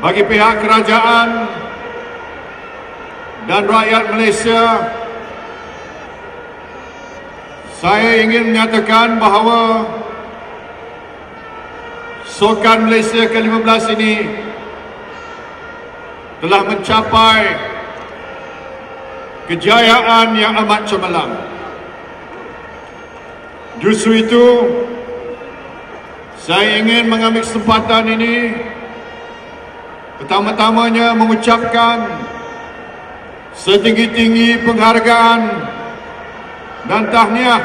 bagi pihak kerajaan dan rakyat Malaysia saya ingin menyatakan bahawa Sukan Malaysia ke-15 ini telah mencapai kejayaan yang amat cemerlang. Justru itu, saya ingin mengambil kesempatan ini pertama-tamanya mengucapkan setinggi-tinggi penghargaan dan tahniah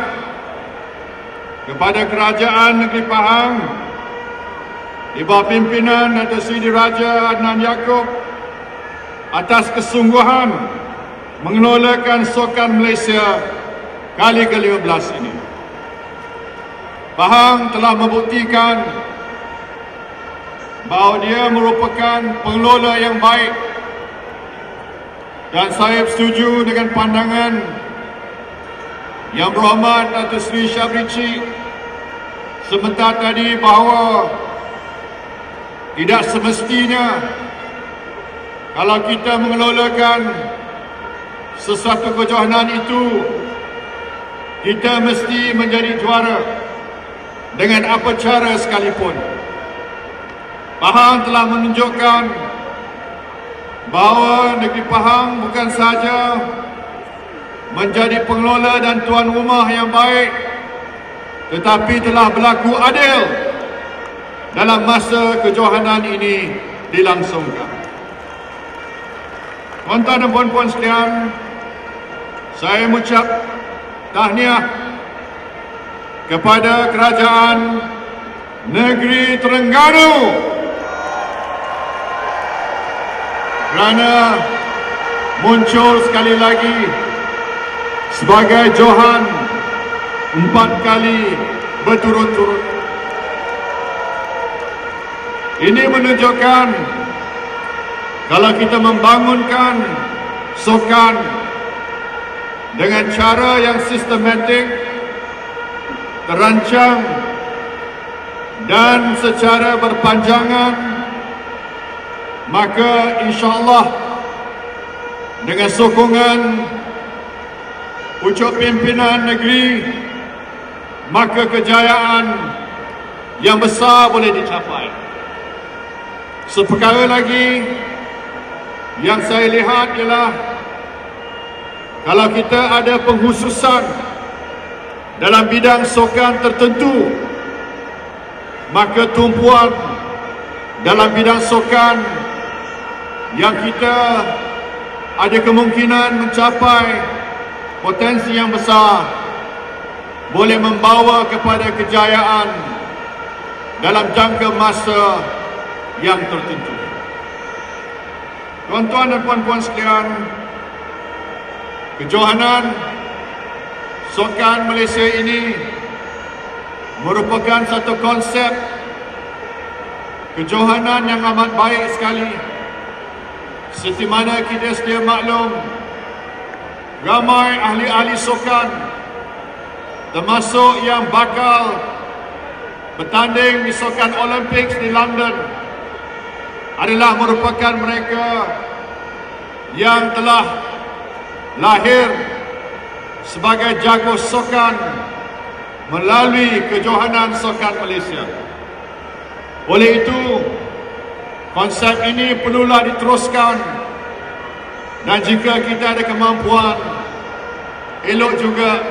kepada Kerajaan Negeri Pahang di bawah pimpinan Datuk Seri Raja Adnan Yaakob atas kesungguhan mengelolakan Sukan Malaysia kali ke-15 ini. Pahang telah membuktikan bahawa dia merupakan pengelola yang baik dan saya setuju dengan pandangan yang berhormat Datuk Seri Syabrici sebentar tadi bahawa tidak semestinya kalau kita mengelolakan sesuatu kejohanan itu kita mesti menjadi juara dengan apa cara sekalipun. Pahang telah menunjukkan bahawa negeri Pahang bukan sahaja menjadi pengelola dan tuan rumah yang baik tetapi telah berlaku adil dalam masa kejohanan ini dilangsungkan. Tuan-tuan dan puan-puan sekalian, saya mengucap tahniah kepada kerajaan negeri Terengganu kerana muncul sekali lagi sebagai Johan empat kali berturut-turut. Ini menunjukkan kalau kita membangunkan sukan dengan cara yang sistematik, terancang dan secara berpanjangan, maka insyaAllah dengan sokongan pucuk pimpinan negeri, maka kejayaan yang besar boleh dicapai. Seperkara lagi yang saya lihat ialah kalau kita ada penghususan dalam bidang sokan tertentu maka tumpuan dalam bidang sokan yang kita ada kemungkinan mencapai potensi yang besar boleh membawa kepada kejayaan dalam jangka masa yang tertentu. Tuan-tuan dan puan-puan sekalian, kejohanan Sukan Malaysia ini merupakan satu konsep kejohanan yang amat baik sekali. Seperti mana kita sedia maklum, ramai ahli-ahli sukan termasuk yang bakal bertanding di Sukan Olimpik di London adalah merupakan mereka yang telah lahir sebagai jago sokan melalui kejohanan sokan Malaysia. Oleh itu, konsep ini perlulah diteruskan dan jika kita ada kemampuan, elok juga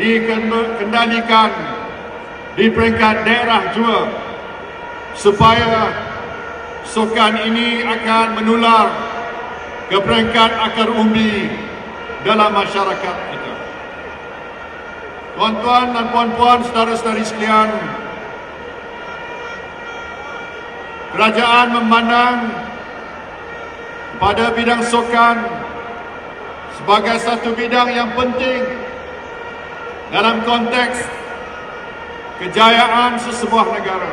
dikendalikan di peringkat daerah juga supaya sukan ini akan menular ke peringkat akar umbi dalam masyarakat kita. Tuan-tuan dan puan-puan, saudara-saudari sekalian, kerajaan memandang pada bidang sukan sebagai satu bidang yang penting dalam konteks kejayaan sesebuah negara.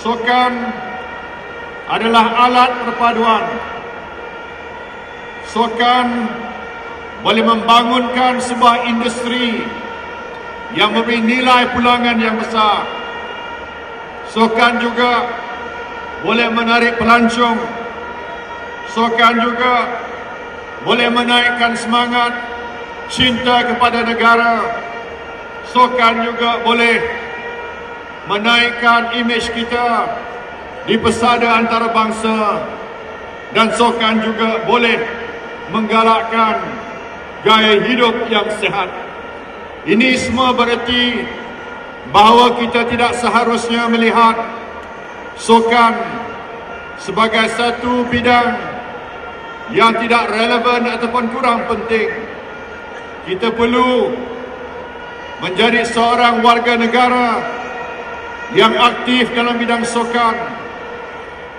Sukan adalah alat perpaduan. Sukan boleh membangunkan sebuah industri yang memberi nilai pulangan yang besar. Sukan juga boleh menarik pelancong. Sukan juga boleh menaikkan semangat cinta kepada negara. Sukan juga boleh menaikkan imej kita di pesada antarabangsa dan sukan juga boleh menggalakkan gaya hidup yang sehat. Ini semua bererti bahawa kita tidak seharusnya melihat sukan sebagai satu bidang yang tidak relevan ataupun kurang penting. Kita perlu menjadi seorang warga negara yang aktif dalam bidang sukan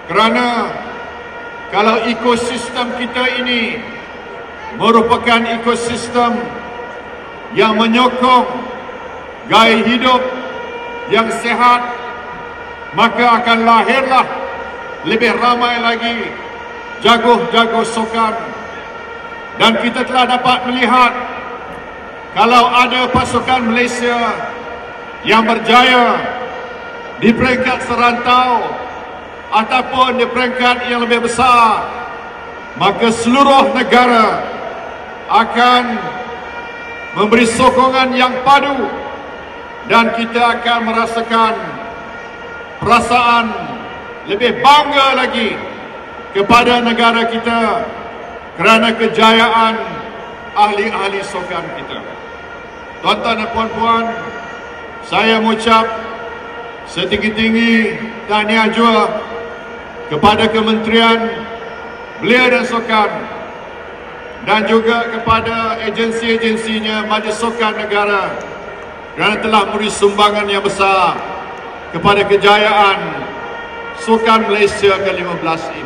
kerana kalau ekosistem kita ini merupakan ekosistem yang menyokong gaya hidup yang sehat maka akan lahirlah lebih ramai lagi jago-jago sukan dan kita telah dapat melihat kalau ada pasukan Malaysia yang berjaya di peringkat serantau ataupun di peringkat yang lebih besar maka seluruh negara akan memberi sokongan yang padu dan kita akan merasakan perasaan lebih bangga lagi kepada negara kita kerana kejayaan ahli-ahli sokan kita. Tuan-tuan dan puan-puan, saya mengucap setinggi-tinggi tahniah jua kepada Kementerian Belia dan Sokan dan juga kepada agensi-agensinya Majlis Sokan Negara kerana telah memberi sumbangan yang besar kepada kejayaan Sukan Malaysia ke-15 ini.